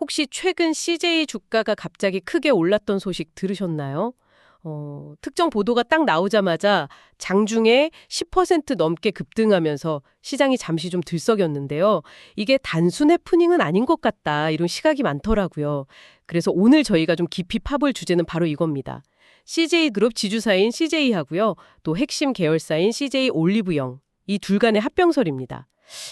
혹시 최근 CJ 주가가 갑자기 크게 올랐던 소식 들으셨나요? 어, 특정 보도가 딱 나오자마자 장중에 10% 넘게 급등하면서 시장이 잠시 좀 들썩였는데요. 이게 단순 해프닝은 아닌 것 같다. 이런 시각이 많더라고요. 그래서 오늘 저희가 좀 깊이 파볼 주제는 바로 이겁니다. CJ그룹 지주사인 CJ하고요. 또 핵심 계열사인 CJ 올리브영. 이 둘 간의 합병설입니다.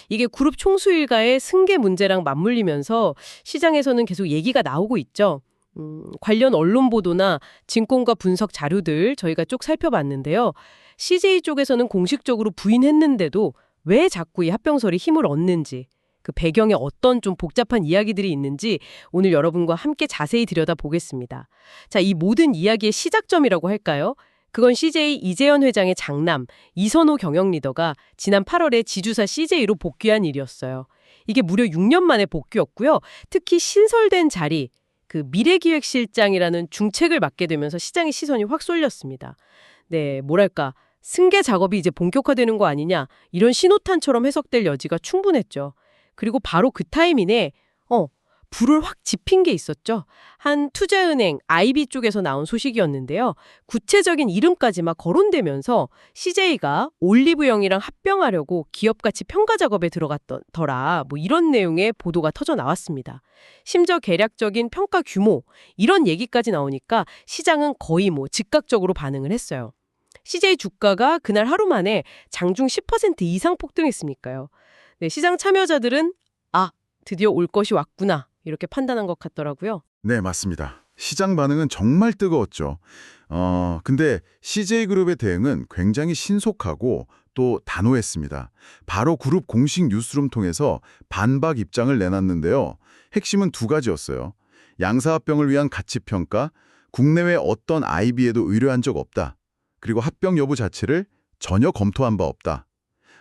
이게 그룹 총수 일가의 승계 문제랑 맞물리면서 시장에서는 계속 얘기가 나오고 있죠. 음, 관련 언론 보도나 증권가 분석 자료들 저희가 쭉 살펴봤는데요. CJ 쪽에서는 공식적으로 부인했는데도 왜 자꾸 이 합병설이 힘을 얻는지 그 배경에 어떤 좀 복잡한 이야기들이 있는지 오늘 여러분과 함께 자세히 들여다보겠습니다. 자, 이 모든 이야기의 시작점이라고 할까요? 그건 CJ 이재현 회장의 장남 이선호 경영 리더가 지난 8월에 지주사 CJ로 복귀한 일이었어요. 이게 무려 6년 만에 복귀였고요. 특히 신설된 자리, 그 미래기획실장이라는 중책을 맡게 되면서 시장의 시선이 확 쏠렸습니다. 네, 뭐랄까 승계 작업이 이제 본격화되는 거 아니냐 이런 신호탄처럼 해석될 여지가 충분했죠. 그리고 바로 그 타이밍에 어 불을 확 지핀 게 있었죠. 한 투자은행 IB 쪽에서 나온 소식이었는데요. 구체적인 이름까지 막 거론되면서 CJ가 올리브영이랑 합병하려고 기업가치 평가 작업에 들어갔더라. 뭐 이런 내용의 보도가 터져 나왔습니다. 심지어 계략적인 평가 규모 이런 얘기까지 나오니까 시장은 거의 뭐 즉각적으로 반응을 했어요. CJ 주가가 그날 하루 만에 장중 10% 이상 폭등했으니까요. 네, 시장 참여자들은 아, 드디어 올 것이 왔구나. 이렇게 판단한 것 같더라고요. 네, 맞습니다. 시장 반응은 정말 뜨거웠죠. 어, 근데 CJ그룹의 대응은 굉장히 신속하고 또 단호했습니다. 바로 그룹 공식 뉴스룸 통해서 반박 입장을 내놨는데요. 핵심은 두 가지였어요. 양사합병을 위한 가치평가, 국내외 어떤 IB에도 의뢰한 적 없다. 그리고 합병 여부 자체를 전혀 검토한 바 없다.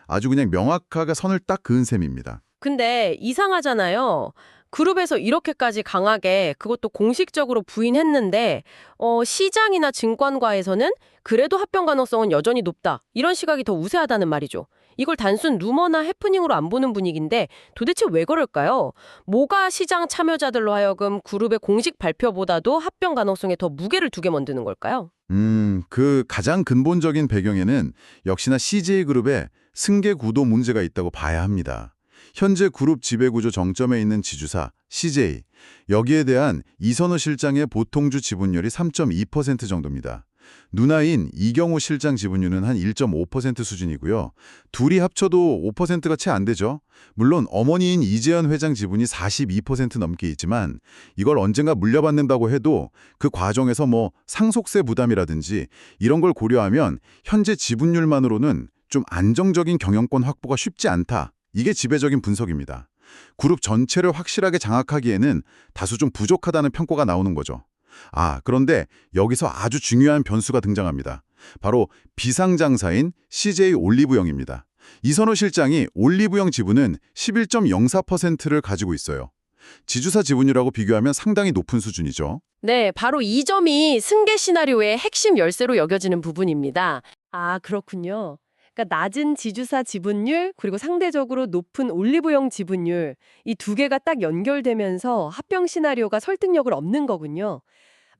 아주 그냥 명확하게 선을 딱 그은 셈입니다. 근데 이상하잖아요. 그룹에서 이렇게까지 강하게 그것도 공식적으로 부인했는데 어, 시장이나 증권가에서는 그래도 합병 가능성은 여전히 높다. 이런 시각이 더 우세하다는 말이죠. 이걸 단순 루머나 해프닝으로 안 보는 분위기인데 도대체 왜 그럴까요? 뭐가 시장 참여자들로 하여금 그룹의 공식 발표보다도 합병 가능성에 더 무게를 두게 만드는 걸까요? 음, 그 가장 근본적인 배경에는 역시나 CJ그룹의 승계 구도 문제가 있다고 봐야 합니다. 현재 그룹 지배구조 정점에 있는 지주사 CJ, 여기에 대한 이선호 실장의 보통주 지분율이 3.2% 정도입니다. 누나인 이경호 실장 지분율은 한 1.5% 수준이고요. 둘이 합쳐도 5%가 채 안 되죠. 물론 어머니인 이재현 회장 지분이 42% 넘게 있지만 이걸 언젠가 물려받는다고 해도 그 과정에서 뭐 상속세 부담이라든지 이런 걸 고려하면 현재 지분율만으로는 좀 안정적인 경영권 확보가 쉽지 않다. 이게 지배적인 분석입니다. 그룹 전체를 확실하게 장악하기에는 다소 좀 부족하다는 평가가 나오는 거죠. 아, 그런데 여기서 아주 중요한 변수가 등장합니다. 바로 비상장사인 CJ 올리브영입니다. 이선호 실장이 올리브영 지분은 11.04%를 가지고 있어요. 지주사 지분이라고 비교하면 상당히 높은 수준이죠. 네, 바로 이 점이 승계 시나리오의 핵심 열쇠로 여겨지는 부분입니다. 아, 그렇군요. 그러니까 낮은 지주사 지분율 그리고 상대적으로 높은 올리브영 지분율 이 두 개가 딱 연결되면서 합병 시나리오가 설득력을 얻는 거군요.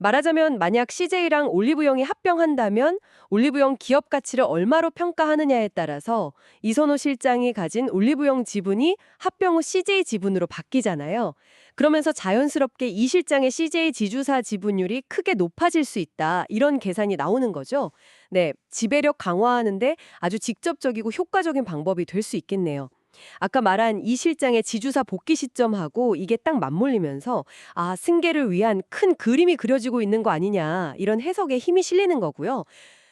말하자면 만약 CJ랑 올리브영이 합병한다면 올리브영 기업 가치를 얼마로 평가하느냐에 따라서 이선호 실장이 가진 올리브영 지분이 합병 후 CJ 지분으로 바뀌잖아요. 그러면서 자연스럽게 이 실장의 CJ 지주사 지분율이 크게 높아질 수 있다. 이런 계산이 나오는 거죠. 네, 지배력 강화하는데 아주 직접적이고 효과적인 방법이 될 수 있겠네요. 아까 말한 이 실장의 지주사 복귀 시점하고 이게 딱 맞물리면서 아, 승계를 위한 큰 그림이 그려지고 있는 거 아니냐 이런 해석에 힘이 실리는 거고요.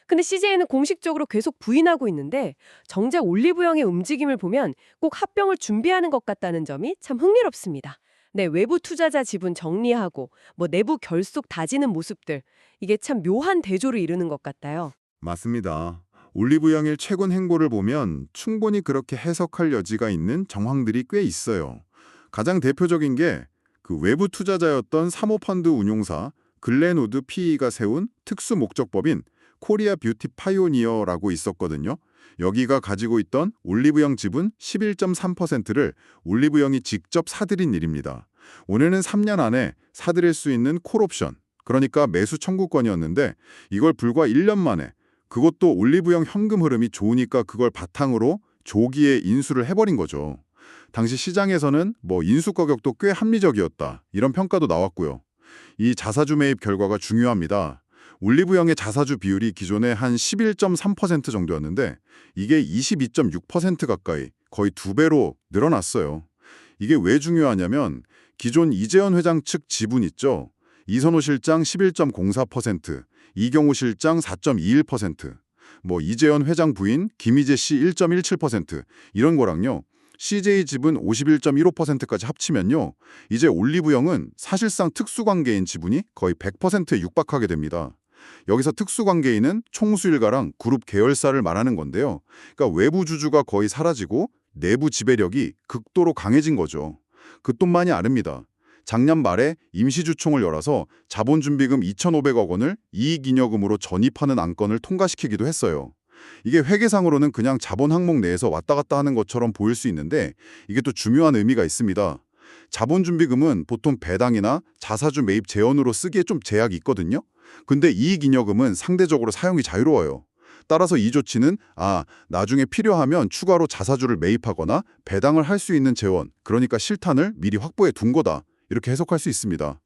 근데 CJ는 공식적으로 계속 부인하고 있는데 정작 올리브영의 움직임을 보면 꼭 합병을 준비하는 것 같다는 점이 참 흥미롭습니다. 네, 외부 투자자 지분 정리하고 뭐 내부 결속 다지는 모습들 이게 참 묘한 대조를 이루는 것 같아요. 맞습니다. 올리브영의 최근 행보를 보면 충분히 그렇게 해석할 여지가 있는 정황들이 꽤 있어요. 가장 대표적인 게 그 외부 투자자였던 사모펀드 운용사 글렌우드 PE가 세운 특수 목적법인 코리아 뷰티 파이오니어라고 있었거든요. 여기가 가지고 있던 올리브영 지분 11.3%를 올리브영이 직접 사들인 일입니다. 올해는 3년 안에 사들일 수 있는 콜옵션, 그러니까 매수 청구권이었는데 이걸 불과 1년 만에 그것도 올리브영 현금 흐름이 좋으니까 그걸 바탕으로 조기에 인수를 해버린 거죠. 당시 시장에서는 뭐 인수 가격도 꽤 합리적이었다 이런 평가도 나왔고요. 이 자사주 매입 결과가 중요합니다. 올리브영의 자사주 비율이 기존에 한 11.3% 정도였는데 이게 22.6% 가까이 거의 두 배로 늘어났어요. 이게 왜 중요하냐면 기존 이재현 회장 측 지분 있죠. 이선호 실장 11.04%, 이경호 실장 4.21%, 뭐 이재현 회장 부인 김희재 씨 1.17% 이런 거랑요. CJ 지분 51.15%까지 합치면요. 이제 올리브영은 사실상 특수관계인 지분이 거의 100%에 육박하게 됩니다. 여기서 특수관계인은 총수일가랑 그룹 계열사를 말하는 건데요. 그러니까 외부 주주가 거의 사라지고 내부 지배력이 극도로 강해진 거죠. 그 돈만이 아닙니다. 작년 말에 임시주총을 열어서 자본준비금 2,500억 원을 이익잉여금으로 전입하는 안건을 통과시키기도 했어요. 이게 회계상으로는 그냥 자본 항목 내에서 왔다 갔다 하는 것처럼 보일 수 있는데 이게 또 중요한 의미가 있습니다. 자본준비금은 보통 배당이나 자사주 매입 재원으로 쓰기에 좀 제약이 있거든요. 근데 이익잉여금은 상대적으로 사용이 자유로워요. 따라서 이 조치는 아 나중에 필요하면 추가로 자사주를 매입하거나 배당을 할 수 있는 재원, 그러니까 실탄을 미리 확보해 둔 거다. 이렇게 해석할 수 있습니다.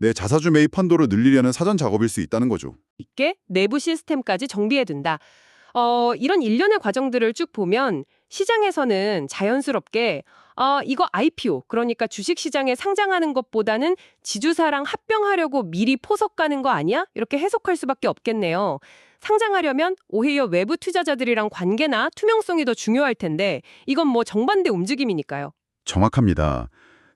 내 자사주 매입 한도를 늘리려는 사전 작업일 수 있다는 거죠. 있게 내부 시스템까지 정비해둔다. 어, 이런 일련의 과정들을 쭉 보면 시장에서는 자연스럽게 아, 이거 IPO, 그러니까 주식시장에 상장하는 것보다는 지주사랑 합병하려고 미리 포석 가는 거 아니야? 이렇게 해석할 수밖에 없겠네요. 상장하려면 오히려 외부 투자자들이랑 관계나 투명성이 더 중요할 텐데 이건 뭐 정반대 움직임이니까요. 정확합니다.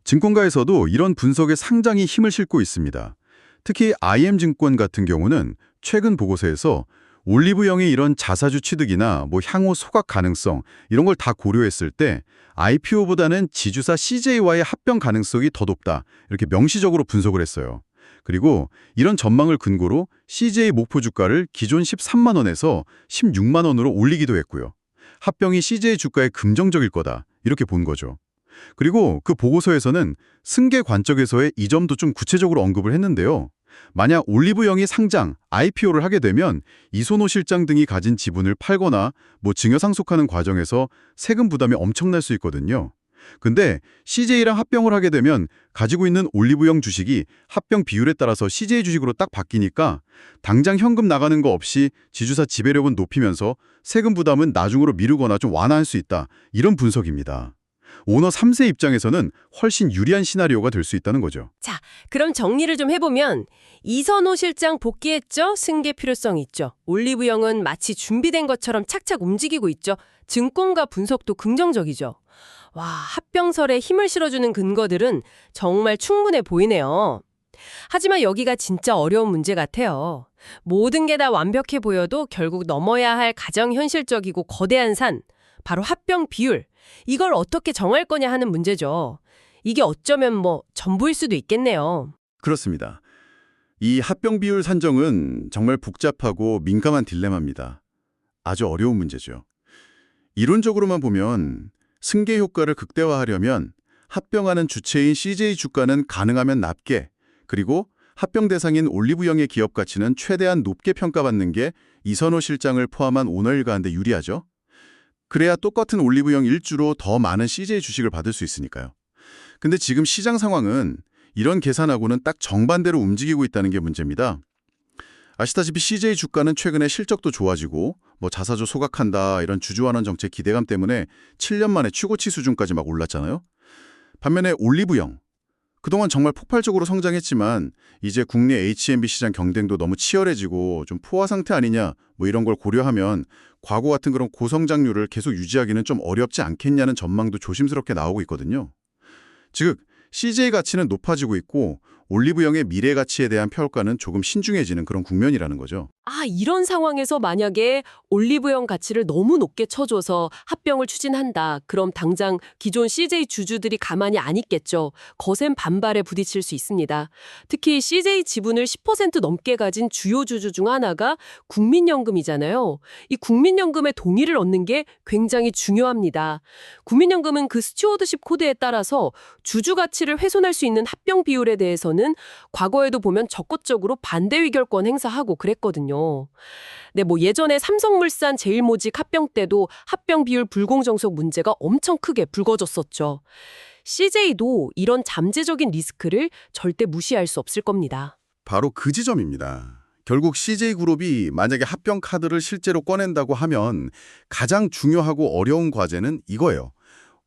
증권가에서도 이런 분석에 상당히 힘을 싣고 있습니다. 특히 IM증권 같은 경우는 최근 보고서에서 올리브영의 이런 자사주 취득이나 뭐 향후 소각 가능성 이런 걸 다 고려했을 때 IPO보다는 지주사 CJ와의 합병 가능성이 더 높다 이렇게 명시적으로 분석을 했어요. 그리고 이런 전망을 근거로 CJ 목표 주가를 기존 13만 원에서 16만 원으로 올리기도 했고요. 합병이 CJ 주가에 긍정적일 거다 이렇게 본 거죠. 그리고 그 보고서에서는 승계 관점에서의 이 점도 좀 구체적으로 언급을 했는데요. 만약 올리브영이 상장, IPO를 하게 되면 이소노 실장 등이 가진 지분을 팔거나 뭐 증여 상속하는 과정에서 세금 부담이 엄청날 수 있거든요. 근데 CJ랑 합병을 하게 되면 가지고 있는 올리브영 주식이 합병 비율에 따라서 CJ 주식으로 딱 바뀌니까 당장 현금 나가는 거 없이 지주사 지배력은 높이면서 세금 부담은 나중으로 미루거나 좀 완화할 수 있다. 이런 분석입니다. 오너 3세 입장에서는 훨씬 유리한 시나리오가 될 수 있다는 거죠. 그럼 정리를 좀 해보면 이선호 실장 복귀했죠. 승계 필요성 있죠. 올리브영은 마치 준비된 것처럼 착착 움직이고 있죠. 증권가 분석도 긍정적이죠. 와, 합병설에 힘을 실어주는 근거들은 정말 충분해 보이네요. 하지만 여기가 진짜 어려운 문제 같아요. 모든 게 다 완벽해 보여도 결국 넘어야 할 가장 현실적이고 거대한 산, 바로 합병 비율. 이걸 어떻게 정할 거냐 하는 문제죠. 이게 어쩌면 뭐 전부일 수도 있겠네요. 그렇습니다. 이 합병 비율 산정은 정말 복잡하고 민감한 딜레마입니다. 아주 어려운 문제죠. 이론적으로만 보면 승계 효과를 극대화하려면 합병하는 주체인 CJ 주가는 가능하면 낮게, 그리고 합병 대상인 올리브영의 기업 가치는 최대한 높게 평가받는 게 이선호 실장을 포함한 오너일가한테 유리하죠. 그래야 똑같은 올리브영 일주로 더 많은 CJ 주식을 받을 수 있으니까요. 근데 지금 시장 상황은 이런 계산하고는 딱 정반대로 움직이고 있다는 게 문제입니다. 아시다시피 CJ 주가는 최근에 실적도 좋아지고 뭐 자사주 소각한다 이런 주주환원 정책 기대감 때문에 7년 만에 최고치 수준까지 막 올랐잖아요. 반면에 올리브영 그동안 정말 폭발적으로 성장했지만 이제 국내 H&B 시장 경쟁도 너무 치열해지고 좀 포화 상태 아니냐 뭐 이런 걸 고려하면 과거 같은 그런 고성장률을 계속 유지하기는 좀 어렵지 않겠냐는 전망도 조심스럽게 나오고 있거든요. 즉 CJ 가치는 높아지고 있고 올리브영의 미래 가치에 대한 평가는 조금 신중해지는 그런 국면이라는 거죠. 아, 이런 상황에서 만약에 올리브영 가치를 너무 높게 쳐줘서 합병을 추진한다. 그럼 당장 기존 CJ 주주들이 가만히 안 있겠죠. 거센 반발에 부딪힐 수 있습니다. 특히 CJ 지분을 10% 넘게 가진 주요 주주 중 하나가 국민연금이잖아요. 이 국민연금의 동의를 얻는 게 굉장히 중요합니다. 국민연금은 그 스튜어드십 코드에 따라서 주주 가치를 훼손할 수 있는 합병 비율에 대해서는 과거에도 보면 적극적으로 반대 의결권 행사하고 그랬거든요. 네, 뭐 예전에 삼성물산 제일모직 합병 때도 합병 비율 불공정성 문제가 엄청 크게 불거졌었죠. CJ도 이런 잠재적인 리스크를 절대 무시할 수 없을 겁니다. 바로 그 지점입니다. 결국 CJ그룹이 만약에 합병 카드를 실제로 꺼낸다고 하면 가장 중요하고 어려운 과제는 이거예요.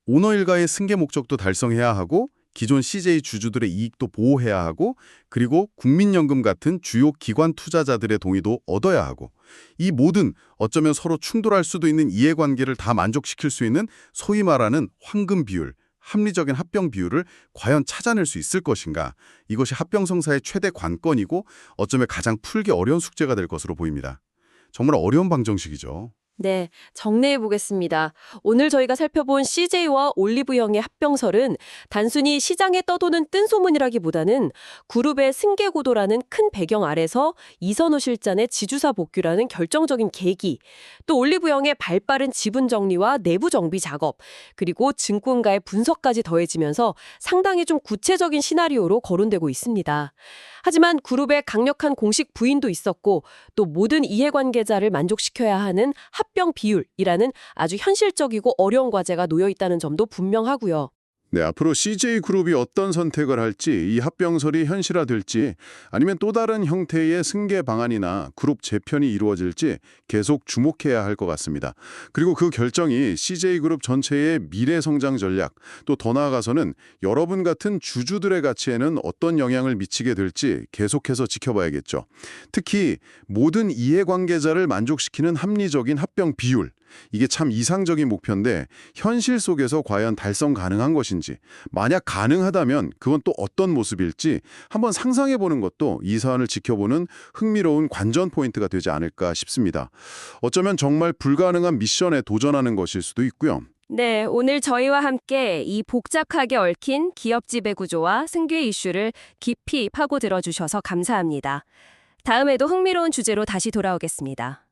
오너 일가의 승계 목적도 달성해야 하고 기존 CJ 주주들의 이익도 보호해야 하고 그리고 국민연금 같은 주요 기관 투자자들의 동의도 얻어야 하고 이 모든 어쩌면 서로 충돌할 수도 있는 이해관계를 다 만족시킬 수 있는 소위 말하는 황금 비율, 합리적인 합병 비율을 과연 찾아낼 수 있을 것인가 이것이 합병성사의 최대 관건이고 어쩌면 가장 풀기 어려운 숙제가 될 것으로 보입니다. 정말 어려운 방정식이죠. 네, 정리해 보겠습니다. 오늘 저희가 살펴본 CJ와 올리브영의 합병설은 단순히 시장에 떠도는 뜬소문이라기보다는 그룹의 승계 구도라는 큰 배경 아래서 이선호 실장의 지주사 복귀라는 결정적인 계기, 또 올리브영의 발빠른 지분 정리와 내부 정비 작업, 그리고 증권가의 분석까지 더해지면서 상당히 좀 구체적인 시나리오로 거론되고 있습니다. 하지만 그룹의 강력한 공식 부인도 있었고 또 모든 이해관계자를 만족시켜야 하는 합병 비율이라는 아주 현실적이고 어려운 과제가 놓여 있다는 점도 분명하고요. 네, 앞으로 CJ그룹이 어떤 선택을 할지, 이 합병설이 현실화될지, 아니면 또 다른 형태의 승계 방안이나 그룹 재편이 이루어질지 계속 주목해야 할 것 같습니다. 그리고 그 결정이 CJ그룹 전체의 미래 성장 전략, 또 더 나아가서는 여러분 같은 주주들의 가치에는 어떤 영향을 미치게 될지 계속해서 지켜봐야겠죠. 특히 모든 이해관계자를 만족시키는 합리적인 합병 비율, 이게 참 이상적인 목표인데 현실 속에서 과연 달성 가능한 것인지 만약 가능하다면 그건 또 어떤 모습일지 한번 상상해 보는 것도 이 사안을 지켜보는 흥미로운 관전 포인트가 되지 않을까 싶습니다. 어쩌면 정말 불가능한 미션에 도전하는 것일 수도 있고요. 네, 오늘 저희와 함께 이 복잡하게 얽힌 기업 지배 구조와 승계 이슈를 깊이 파고 들어 주셔서 감사합니다. 다음에도 흥미로운 주제로 다시 돌아오겠습니다.